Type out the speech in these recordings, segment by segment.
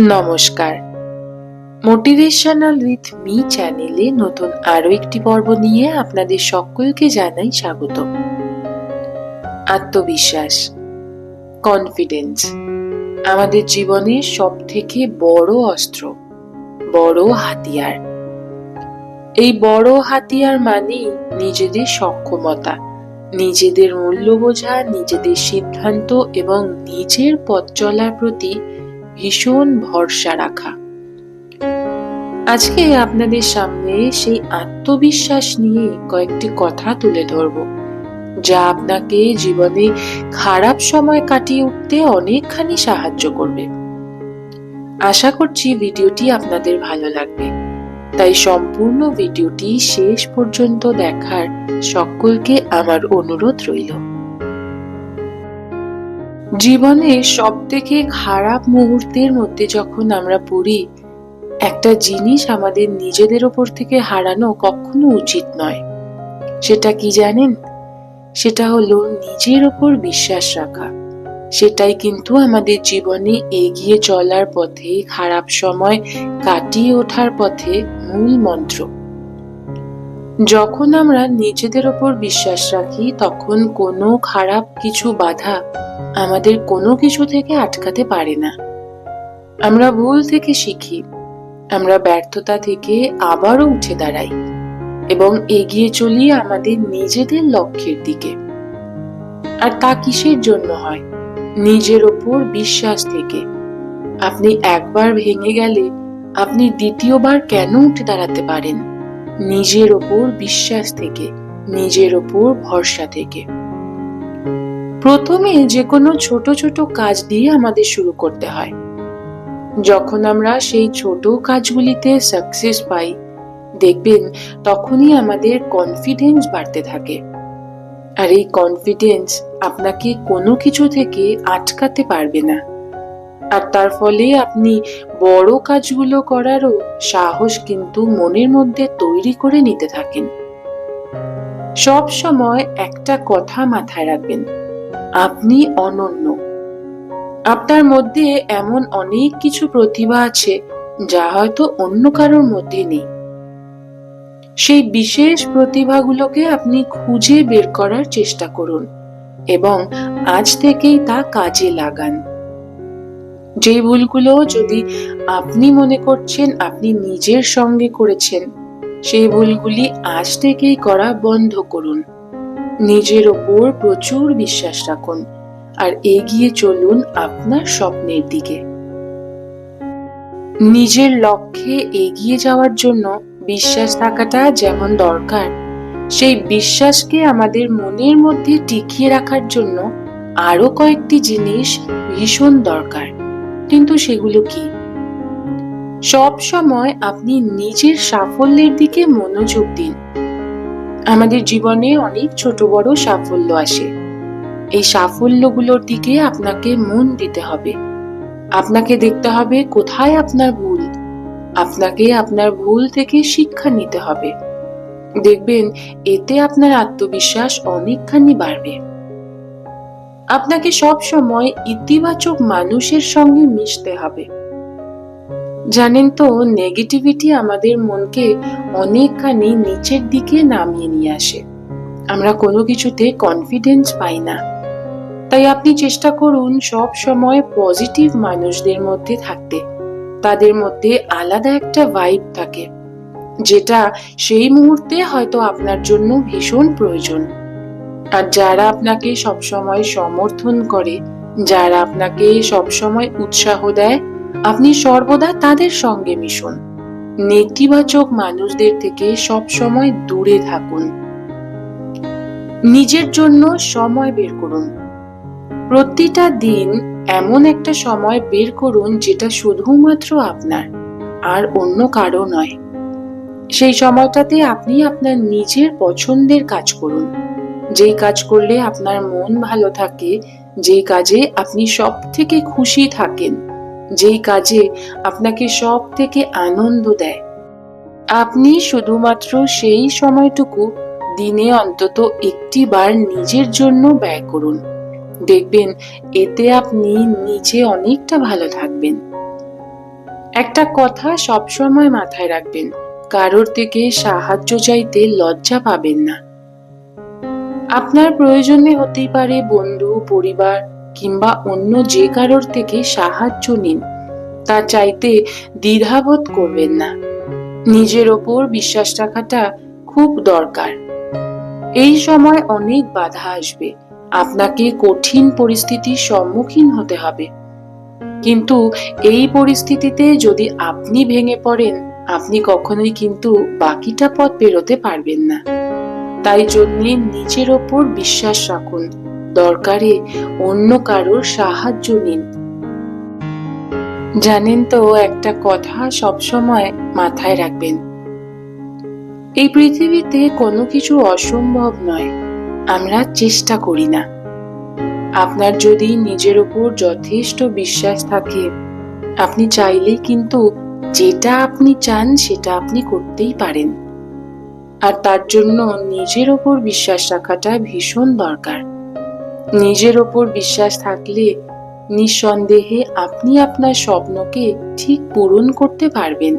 নমস্কার। Motivational with me চ্যানেলে নতুন আরও একটি পর্ব নিয়ে আপনাদের সকলকে জানাই স্বাগত আত্মবিশ্বাস কনফিডেন্স আমাদের জীবনের সব থেকে বড় অস্ত্র, বড় হাতিয়ার। এই বড় হাতিয়ার মানেই নিজেদের সক্ষমতা, নিজেদের মূল্য বোঝা, নিজেদের সিদ্ধান্ত এবং নিজের পথ চলার প্রতি ভীষণ ভরসা রাখা। আজকে আপনাদের সামনে সেই আত্মবিশ্বাস নিয়ে কয়েকটি কথা তুলে ধরব, যা আপনাকে জীবনে খারাপ সময় কাটিয়ে উঠতে অনেকখানি সাহায্য করবে। আশা করছি ভিডিওটি আপনাদের ভালো লাগবে। তাই সম্পূর্ণ ভিডিওটি শেষ পর্যন্ত দেখার সকলকে আমার অনুরোধ রইল। জীবনের সব থেকে খারাপ মুহূর্তের মধ্যে যখন আমরা পড়ি, একটা জিনিস আমাদের নিজেদের ওপর থেকে হারানো কখনো উচিত নয়। সেটা কি জানেন? সেটা হলো নিজের ওপর বিশ্বাস রাখা। সেটাই কিন্তু আমাদের জীবনে এগিয়ে চলার পথে, খারাপ সময় কাটিয়ে ওঠার পথে মূল মন্ত্র। যখন আমরা নিজেদের ওপর বিশ্বাস রাখি, তখন কোনো খারাপ কিছু বাধা আমাদের কোনো কিছু থেকে আটকাতে পারে না। আমরা ভুল থেকে শিখি, আমরা ব্যর্থতা থেকে আবারও উঠে দাঁড়াই এবং এগিয়ে চলি আমাদের নিজেদের লক্ষ্যের দিকে। আর তা কিসের জন্য হয়? নিজের ওপর বিশ্বাস থেকে। আপনি একবার ভেঙে গেলে আপনি দ্বিতীয়বার কেন উঠে দাঁড়াতে পারেন? নিজের ওপর বিশ্বাস থেকে, নিজের ওপর ভরসা থেকে। প্রথমে যে কোনো ছোট ছোট কাজ দিয়ে আমাদের শুরু করতে হয়। যখন আমরা সেই ছোট কাজগুলিতে সাকসেস পাই, দেখবেন তখনই আমাদের কনফিডেন্স বাড়তে থাকে। আর এই কনফিডেন্স আপনাকে কোনো কিছু থেকে আটকাতে পারবে না। আর তার ফলে আপনি বড় কাজগুলো করারও সাহস কিন্তু মনের মধ্যে তৈরি করে নিতে থাকেন। সব সময় একটা কথা মাথায় রাখবেন, আপনি অনন্য। আপনার মধ্যে এমন অনেক কিছু প্রতিভা আছে যা হয়তো অন্য কারোর মধ্যে নেই। সেই বিশেষ প্রতিভাগুলোকে আপনি খুঁজে বের করার চেষ্টা করুন এবং আজ থেকেই তা কাজে লাগান। যে ভুলগুলো যদি আপনি মনে করছেন আপনি নিজের সঙ্গে করেছেন, সেই ভুলগুলি আজ থেকেই করা বন্ধ করুন। নিজের ওপর প্রচুর বিশ্বাস রাখুন আর এগিয়ে চলুন আপনার স্বপ্নের দিকে। নিজের লক্ষ্যে এগিয়ে যাওয়ার জন্য বিশ্বাস থাকাটা যেমন দরকার, সেই বিশ্বাসকে আমাদের মনের মধ্যে টিকিয়ে রাখার জন্য আরও কয়েকটি জিনিস ভীষণ দরকার। কিন্তু সেগুলো কি? সব সময় আপনি নিজের সাফল্যের দিকে মনোযোগ দিন। আমাদের জীবনে অনেক ছোট বড় সাফল্য আসে। এই সাফল্যগুলোর দিকে আপনাকে মন দিতে হবে। আপনাকে দেখতে হবে কোথায় আপনার ভুল। আপনাকে আপনার ভুল থেকে শিক্ষা নিতে হবে। দেখবেন, এতে আপনার আত্মবিশ্বাস অনেকখানি বাড়বে। আপনাকে সব সময় ইতিবাচক মানুষের সঙ্গে মিশতে হবে। জানেন তো নেগেটিভিটি আমাদের মনকে অনেকখানি নিচের দিকে নামিয়ে নিয়ে আসে। আমরা কোনো কিছুতে কনফিডেন্স পাই না। তাই আপনি চেষ্টা করুন সব সময় পজিটিভ মানুষদের মধ্যে থাকতে। তাদের মধ্যে আলাদা একটা ভাইব থাকে, যেটা সেই মুহূর্তে হয়তো আপনার জন্য ভীষণ প্রয়োজন। আর যারা আপনাকে সবসময় সমর্থন করে, যারা আপনাকে সবসময় উৎসাহ দেয়, আপনি সর্বদা তাদের সঙ্গে মিশুন। নেতিবাচক মানুষদের থেকে সব সময় দূরে থাকুন। নিজের জন্য সময় বের করুন। প্রতিটা দিন এমন একটা সময় বের করুন যেটা শুধুমাত্র আপনার, আর অন্য কারও নয়। সেই সময়টাতে আপনি আপনার নিজের পছন্দের কাজ করুন। যেই কাজ করলে আপনার মন ভালো থাকে যেই কাজে আপনি সব থেকে খুশি থাকেন যেই কাজে আপনাকে সব থেকে আনন্দ দেয়। আপনি শুধুমাত্র সেই সময়টুকু দিনে অন্তত একটি বার নিজের জন্য ব্যয় করুন। দেখবেন এতে আপনি নিজে অনেকটা ভালো থাকবেন। একটা কথা সবসময় মাথায় রাখবেন, কারোর থেকে সাহায্য চাইতে লজ্জা পাবেন না। আপনার প্রয়োজনে হতেই পারে বন্ধু, পরিবার কিংবা অন্য যে কারোর থেকে সাহায্য নিন। তা চাইতে দ্বিধাবোধ করবেন না। নিজের ওপর বিশ্বাস রাখাটা খুব দরকার। এই সময় অনেক বাধা আসবে। আপনাকে কঠিন পরিস্থিতির সম্মুখীন হতে হবে। কিন্তু এই পরিস্থিতিতে যদি আপনি ভেঙে পড়েন, আপনি কখনোই কিন্তু বাকিটা পথ পেরোতে পারবেন না। তাই জন্যে নিজের ওপর বিশ্বাস রাখুন। দরকারে অন্য কারোর সাহায্য নিন। জানেন তো, একটা কথা সবসময় মাথায় রাখবেন। এই পৃথিবীতে কোনো কিছু অসম্ভব নয়, আমরা চেষ্টা করি না। আপনার যদি নিজের উপর যথেষ্ট বিশ্বাস থাকে, আপনি চাইলেই কিন্তু যেটা আপনি চান সেটা আপনি করতেই পারেন। আর তার জন্য নিজের ওপর বিশ্বাস রাখাটা ভীষণ দরকার। নিজের ওপর বিশ্বাস থাকলে নিঃসন্দেহে আপনি আপনার স্বপ্নকে ঠিক পূরণ করতে পারবেন।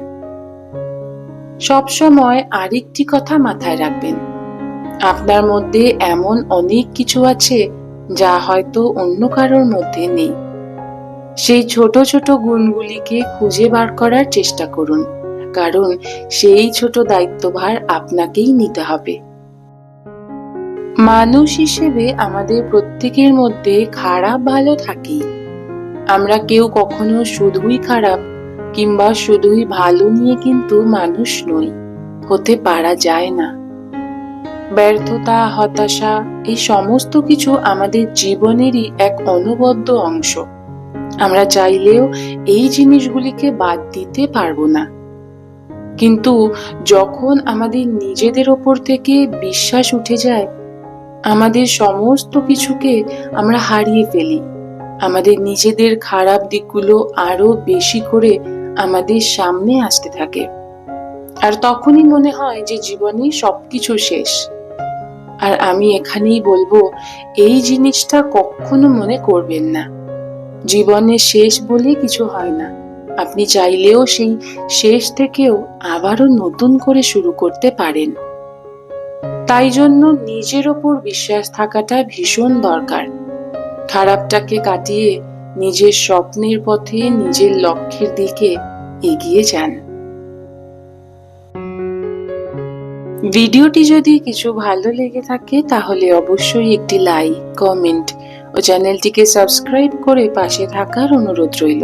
সবসময় আরেকটি কথা মাথায় রাখবেন। আপনার মধ্যে এমন অনেক কিছু আছে যা হয়তো অন্য কারোর মধ্যে নেই। সেই ছোট ছোট গুণগুলিকে খুঁজে বার করার চেষ্টা করুন। কারণ সেই ছোট দায়িত্বভার আপনাকেই নিতে হবে। মানুষ হিসেবে আমাদের প্রত্যেকের মধ্যে খারাপ ভালো থাকেই। আমরা কেউ কখনো শুধুই খারাপ কিংবা শুধুই ভালো নিয়ে কিন্তু মানুষ নই, হতে পারা যায় না। ব্যর্থতা, হতাশা, এই সমস্ত কিছু আমাদের জীবনেরই এক অনবদ্য অংশ। আমরা চাইলেও এই জিনিসগুলিকে বাদ দিতে পারব না। কিন্তু যখন আমাদের নিজেদের ওপর থেকে বিশ্বাস উঠে যায়, আমাদের সমস্ত কিছুকে আমরা হারিয়ে ফেলি। আমাদের নিজেদের খারাপ দিকগুলো আরও বেশি করে আমাদের সামনে আসতে থাকে। আর তখনই মনে হয় যে জীবনে সবকিছু শেষ। আর আমি এখানেই বলব, এই জিনিসটা কখনো মনে করবেন না। জীবনে শেষ বলে কিছু হয় না। আপনি চাইলেও সেই শেষ থেকেও আবারও নতুন করে শুরু করতে পারেন। তাই জন্য নিজের ওপর বিশ্বাস থাকাটা ভীষণ দরকার। খারাপটাকে কাটিয়ে নিজের স্বপ্নের পথে নিজের লক্ষ্যের দিকে এগিয়ে যান। ভিডিওটি যদি কিছু ভালো লেগে থাকে, তাহলে অবশ্যই একটি লাইক, কমেন্ট ও চ্যানেলটিকে সাবস্ক্রাইব করে পাশে থাকার অনুরোধ রইল।